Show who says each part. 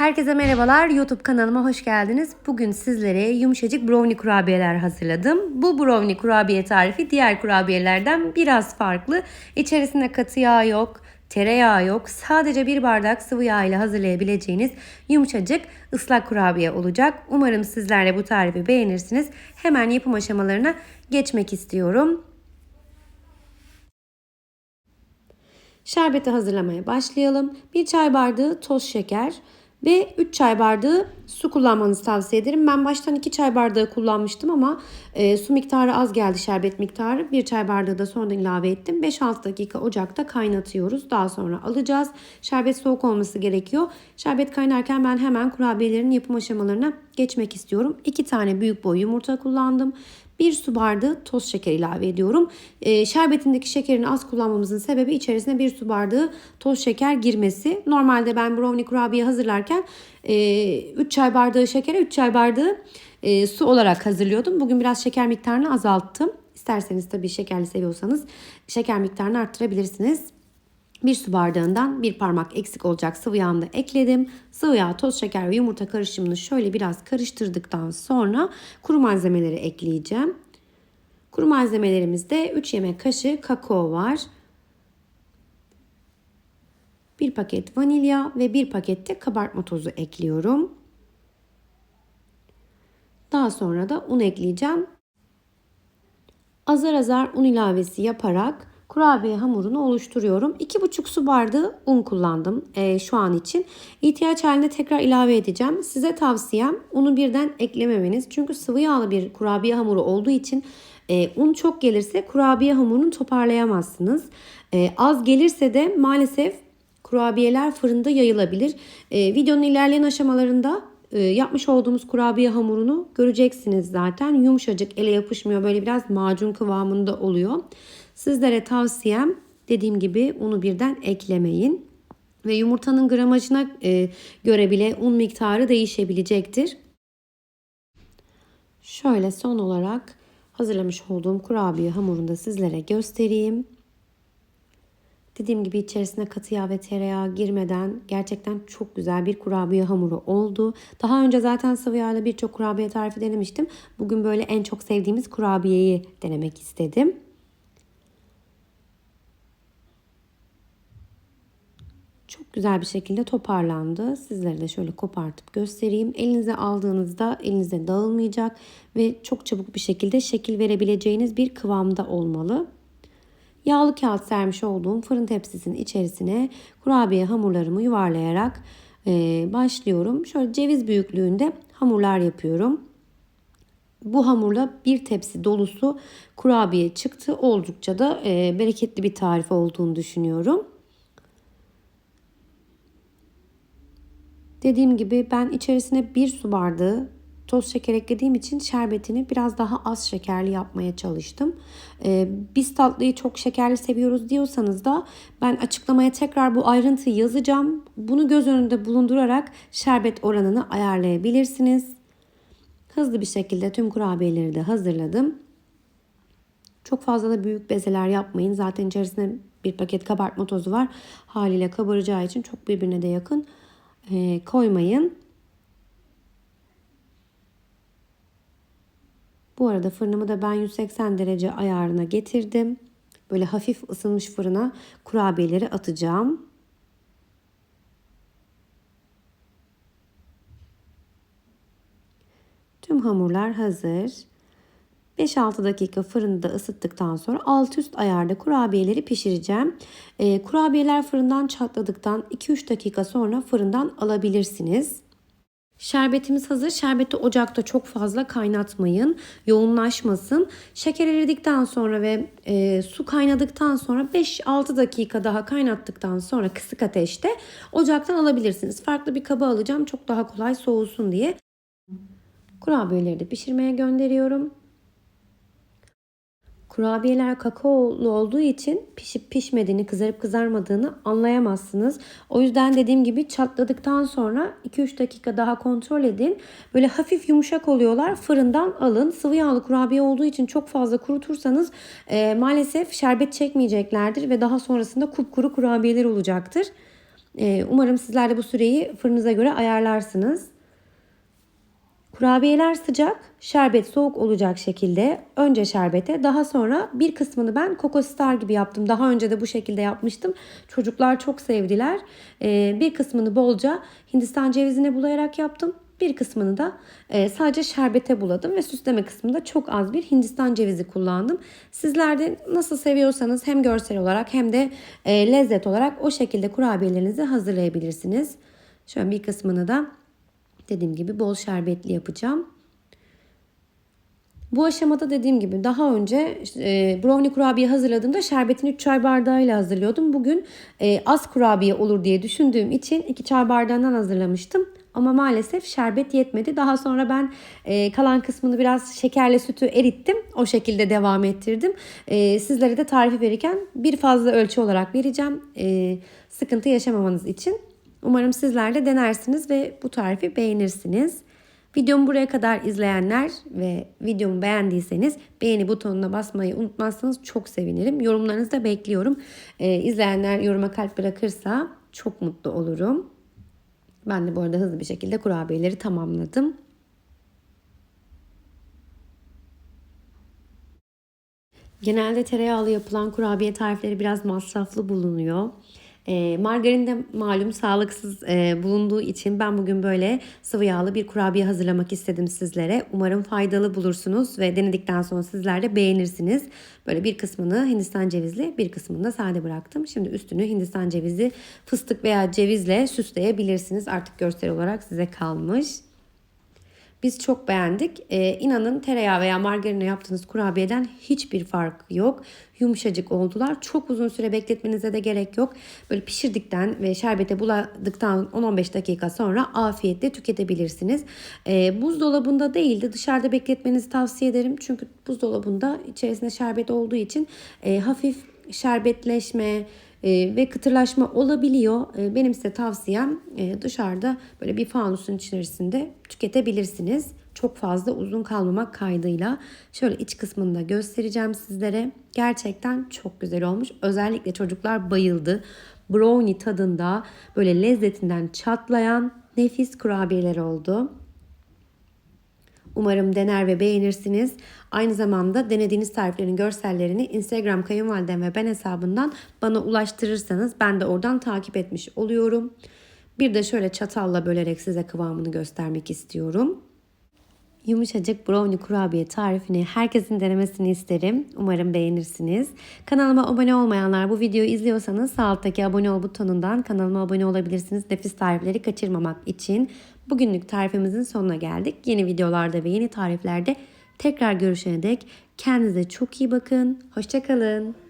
Speaker 1: Herkese merhabalar. YouTube kanalıma hoş geldiniz. Bugün sizlere yumuşacık brownie kurabiyeler hazırladım. Bu brownie kurabiye tarifi diğer kurabiyelerden biraz farklı. İçerisinde katı yağ yok, tereyağı yok. Sadece bir bardak sıvı yağ ile hazırlayabileceğiniz yumuşacık ıslak kurabiye olacak. Umarım sizler de bu tarifi beğenirsiniz. Hemen yapım aşamalarına geçmek istiyorum. Şerbeti hazırlamaya başlayalım. 1 çay bardağı toz şeker ve 3 çay bardağı su kullanmanızı tavsiye ederim. Ben baştan 2 çay bardağı kullanmıştım ama e, su miktarı az geldi şerbet miktarı. 1 çay bardağı da sonradan ilave ettim. 5-6 dakika ocakta kaynatıyoruz. Daha sonra alacağız. Şerbet soğuk olması gerekiyor. Şerbet kaynarken ben hemen kurabiyelerin yapım aşamalarına geçmek istiyorum. 2 tane büyük boy yumurta kullandım. 1 su bardağı toz şeker ilave ediyorum. E, şerbetindeki şekerini az kullanmamızın sebebi içerisine 1 su bardağı toz şeker girmesi. Normalde ben brownie kurabiye hazırlarken e, 3 çay bardağı şekere 3 çay bardağı e, su olarak hazırlıyordum. Bugün biraz şeker miktarını azalttım. İsterseniz tabii şekerli seviyorsanız şeker miktarını arttırabilirsiniz. Bir su bardağından bir parmak eksik olacak sıvı yağını da ekledim. Sıvı yağ, toz şeker ve yumurta karışımını şöyle biraz karıştırdıktan sonra kuru malzemeleri ekleyeceğim. Kuru malzemelerimizde 3 yemek kaşığı kakao var. 1 paket vanilya ve 1 pakette kabartma tozu ekliyorum. Daha sonra da un ekleyeceğim. Azar azar un ilavesi yaparak kurabiye hamurunu oluşturuyorum. 2,5 su bardağı un kullandım e, şu an için. İhtiyaç halinde tekrar ilave edeceğim. Size tavsiyem unu birden eklememeniz. Çünkü sıvı yağlı bir kurabiye hamuru olduğu için e, un çok gelirse kurabiye hamurunu toparlayamazsınız. E, az gelirse de maalesef kurabiyeler fırında yayılabilir. E, videonun ilerleyen aşamalarında e, yapmış olduğumuz kurabiye hamurunu göreceksiniz zaten. Yumuşacık ele yapışmıyor. Böyle biraz macun kıvamında oluyor. Sizlere tavsiyem dediğim gibi unu birden eklemeyin. Ve yumurtanın gramajına e, göre bile un miktarı değişebilecektir. Şöyle son olarak hazırlamış olduğum kurabiye hamurunu da sizlere göstereyim. Dediğim gibi içerisine katı yağ ve tereyağı girmeden gerçekten çok güzel bir kurabiye hamuru oldu. Daha önce zaten sıvı yağla birçok kurabiye tarifi denemiştim. Bugün böyle en çok sevdiğimiz kurabiyeyi denemek istedim. Çok güzel bir şekilde toparlandı. Sizlere de şöyle kopartıp göstereyim. Elinize aldığınızda elinize dağılmayacak ve çok çabuk bir şekilde şekil verebileceğiniz bir kıvamda olmalı. Yağlı kağıt sermiş olduğum fırın tepsisinin içerisine kurabiye hamurlarımı yuvarlayarak e, başlıyorum. Şöyle ceviz büyüklüğünde hamurlar yapıyorum. Bu hamurla bir tepsi dolusu kurabiye çıktı. Oldukça da e, bereketli bir tarif olduğunu düşünüyorum. Dediğim gibi ben içerisine bir su bardağı toz şeker eklediğim için şerbetini biraz daha az şekerli yapmaya çalıştım. Ee, biz tatlıyı çok şekerli seviyoruz diyorsanız da ben açıklamaya tekrar bu ayrıntıyı yazacağım. Bunu göz önünde bulundurarak şerbet oranını ayarlayabilirsiniz. Hızlı bir şekilde tüm kurabiyeleri de hazırladım. Çok fazla da büyük bezeler yapmayın. Zaten içerisinde bir paket kabartma tozu var. Haliyle kabaracağı için çok birbirine de yakın e, koymayın. Bu arada fırınımı da ben 180 derece ayarına getirdim. Böyle hafif ısınmış fırına kurabiyeleri atacağım. Tüm hamurlar hazır. 5-6 dakika fırında ısıttıktan sonra alt üst ayarda kurabiyeleri pişireceğim. E, kurabiyeler fırından çatladıktan 2-3 dakika sonra fırından alabilirsiniz. Şerbetimiz hazır. Şerbeti ocakta çok fazla kaynatmayın. Yoğunlaşmasın. Şeker eridikten sonra ve e, su kaynadıktan sonra 5-6 dakika daha kaynattıktan sonra kısık ateşte ocaktan alabilirsiniz. Farklı bir kaba alacağım. Çok daha kolay soğusun diye. Kurabiyeleri de pişirmeye gönderiyorum. Kurabiyeler kakaolu olduğu için pişip pişmediğini, kızarıp kızarmadığını anlayamazsınız. O yüzden dediğim gibi çatladıktan sonra 2-3 dakika daha kontrol edin. Böyle hafif yumuşak oluyorlar. Fırından alın. Sıvı yağlı kurabiye olduğu için çok fazla kurutursanız e, maalesef şerbet çekmeyeceklerdir ve daha sonrasında kupkuru kurabiyeler olacaktır. Ee, umarım sizler de bu süreyi fırınıza göre ayarlarsınız. Kurabiyeler sıcak, şerbet soğuk olacak şekilde önce şerbete daha sonra bir kısmını ben Coco Star gibi yaptım. Daha önce de bu şekilde yapmıştım. Çocuklar çok sevdiler. Ee, bir kısmını bolca Hindistan cevizine bulayarak yaptım. Bir kısmını da e, sadece şerbete buladım ve süsleme kısmında çok az bir Hindistan cevizi kullandım. Sizler de nasıl seviyorsanız hem görsel olarak hem de e, lezzet olarak o şekilde kurabiyelerinizi hazırlayabilirsiniz. Şöyle bir kısmını da dediğim gibi bol şerbetli yapacağım. Bu aşamada dediğim gibi daha önce e, brownie kurabiye hazırladığımda şerbetini 3 çay bardağıyla hazırlıyordum. Bugün e, az kurabiye olur diye düşündüğüm için 2 çay bardağından hazırlamıştım. Ama maalesef şerbet yetmedi. Daha sonra ben e, kalan kısmını biraz şekerle sütü erittim. O şekilde devam ettirdim. E, sizlere de tarifi verirken bir fazla ölçü olarak vereceğim. E, sıkıntı yaşamamanız için. Umarım sizler de denersiniz ve bu tarifi beğenirsiniz. Videomu buraya kadar izleyenler ve videomu beğendiyseniz beğeni butonuna basmayı unutmazsanız çok sevinirim. Yorumlarınızı da bekliyorum. Ee, izleyenler yoruma kalp bırakırsa çok mutlu olurum. Ben de bu arada hızlı bir şekilde kurabiyeleri tamamladım. Genelde tereyağlı yapılan kurabiye tarifleri biraz masraflı bulunuyor. E, margarin de malum sağlıksız e, bulunduğu için ben bugün böyle sıvı yağlı bir kurabiye hazırlamak istedim sizlere. Umarım faydalı bulursunuz ve denedikten sonra sizler de beğenirsiniz. Böyle bir kısmını Hindistan cevizli bir kısmını da sade bıraktım. Şimdi üstünü Hindistan cevizi fıstık veya cevizle süsleyebilirsiniz. Artık görsel olarak size kalmış. Biz çok beğendik. Ee, inanın tereyağı veya margarine yaptığınız kurabiyeden hiçbir fark yok. Yumuşacık oldular. Çok uzun süre bekletmenize de gerek yok. Böyle pişirdikten ve şerbete buladıktan 10-15 dakika sonra afiyetle tüketebilirsiniz. Ee, buzdolabında değil de dışarıda bekletmenizi tavsiye ederim. Çünkü buzdolabında içerisinde şerbet olduğu için e, hafif şerbetleşme, e, ve kıtırlaşma olabiliyor. E, benim size tavsiyem e, dışarıda böyle bir fanusun içerisinde tüketebilirsiniz. Çok fazla uzun kalmamak kaydıyla. Şöyle iç kısmını da göstereceğim sizlere. Gerçekten çok güzel olmuş. Özellikle çocuklar bayıldı. Brownie tadında böyle lezzetinden çatlayan nefis kurabiyeler oldu. Umarım dener ve beğenirsiniz. Aynı zamanda denediğiniz tariflerin görsellerini Instagram kayınvalidem ve ben hesabından bana ulaştırırsanız ben de oradan takip etmiş oluyorum. Bir de şöyle çatalla bölerek size kıvamını göstermek istiyorum. Yumuşacık brownie kurabiye tarifini herkesin denemesini isterim. Umarım beğenirsiniz. Kanalıma abone olmayanlar bu videoyu izliyorsanız sağ alttaki abone ol butonundan kanalıma abone olabilirsiniz. Nefis tarifleri kaçırmamak için. Bugünlük tarifimizin sonuna geldik. Yeni videolarda ve yeni tariflerde tekrar görüşene dek kendinize çok iyi bakın. Hoşçakalın.